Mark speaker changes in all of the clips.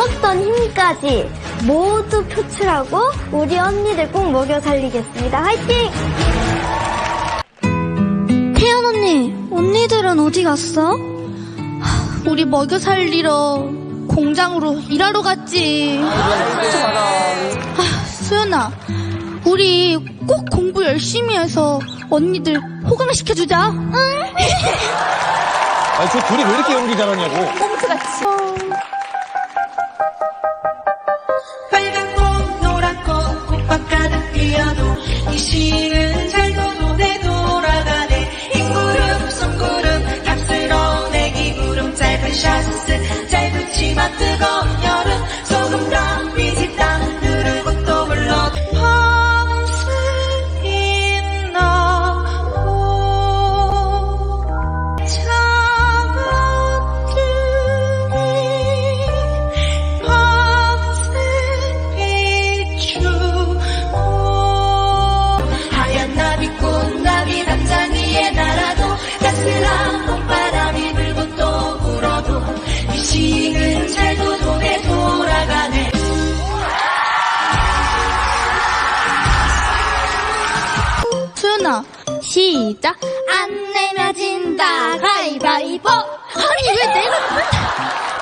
Speaker 1: 먹었던 힘까지 모두 표출하고 우리 언니들 꼭 먹여 살리겠습니다. 화이팅! 태연 언니, 언니들은 어디 갔어?
Speaker 2: 우리 먹여 살리러 공장으로 일하러 갔지. 아, 수연아, 우리 꼭 공부 열심히 해서 언니들 호강시켜주자. 응?
Speaker 3: 아니, 저 둘이 왜 이렇게 연기 잘하냐고.
Speaker 2: 꼼수같이.
Speaker 4: 이
Speaker 2: 시작. 안 내면 진다, 가위바위보. 아니, 왜 내가.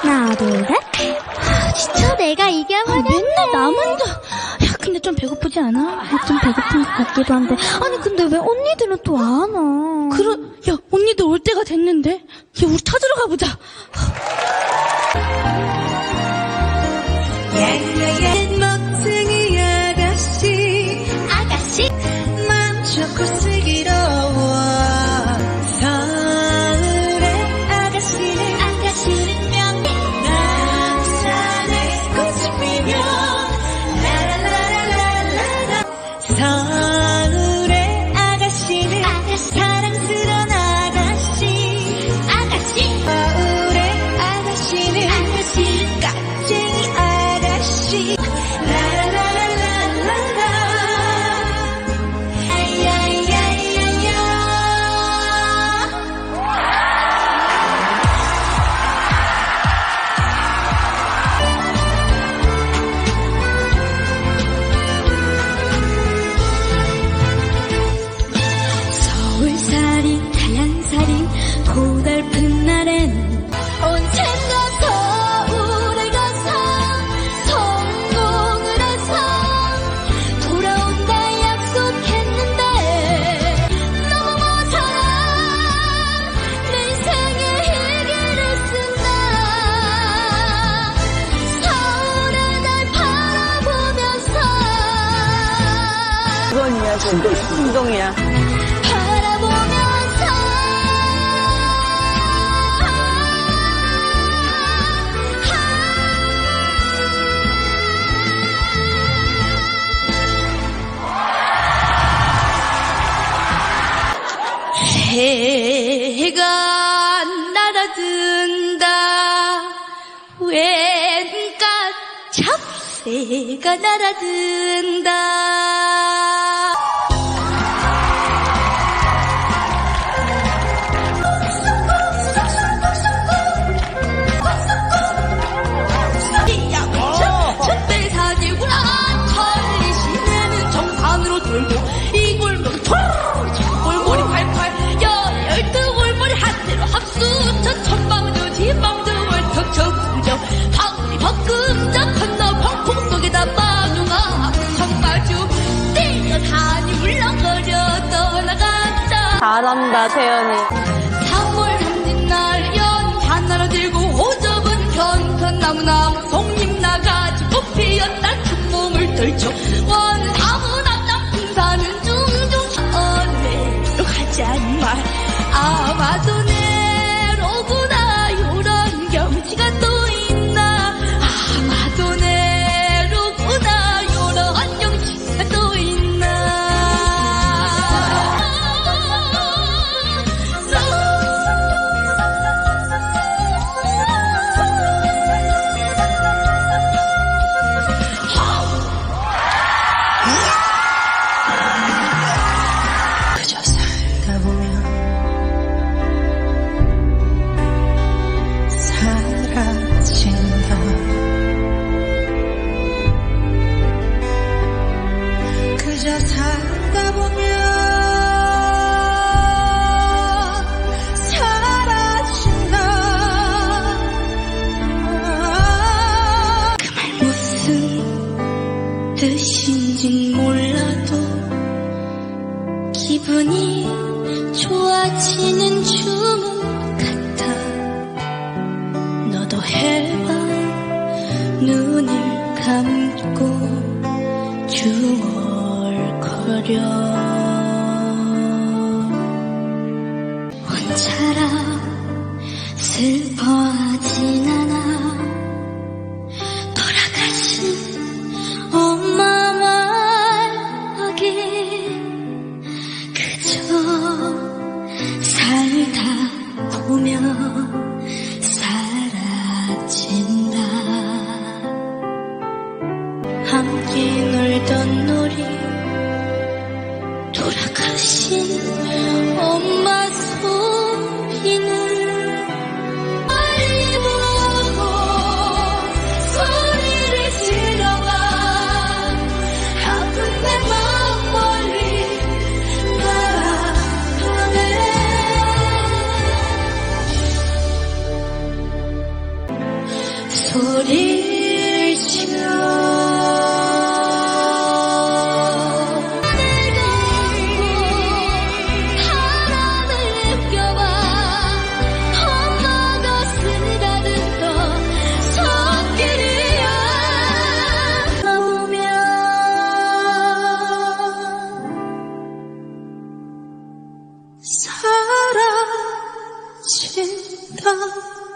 Speaker 1: 하나, 둘, 셋.
Speaker 2: 아, 진짜 내가 이겨버려. 맨날 나 먼저. 야, 근데 좀 배고프지 않아?
Speaker 1: 아, 좀 배고픈 것 같기도 한데. 아니, 근데 왜 언니들은 또 안 와?
Speaker 2: 그러, 야, 언니들 올 때가 됐는데? 야, 우리 찾으러 가보자.
Speaker 5: 이건이야, 신동이야.
Speaker 2: 바라보면서 해가 날아든다. 왼가 잡새가 날아든다
Speaker 5: 잘한다, 태연이.
Speaker 2: 3월 한짓날 연 하나라 들고 호접은 견편나무 나무 송잎 나가지 꽃 피었다 큰 몸을 떨쳐 바라보면 사라진다. 그저 살다 보면 뜻인진 몰라도
Speaker 4: 기분이
Speaker 2: 쏟아지는 주문 같아. 너도 해봐. 눈을 감고 중얼거려. 혼자라 슬퍼하진 않아 함께 놀던 놀이 돌아가신 엄마 소리는 소리를 질러
Speaker 4: 사라진다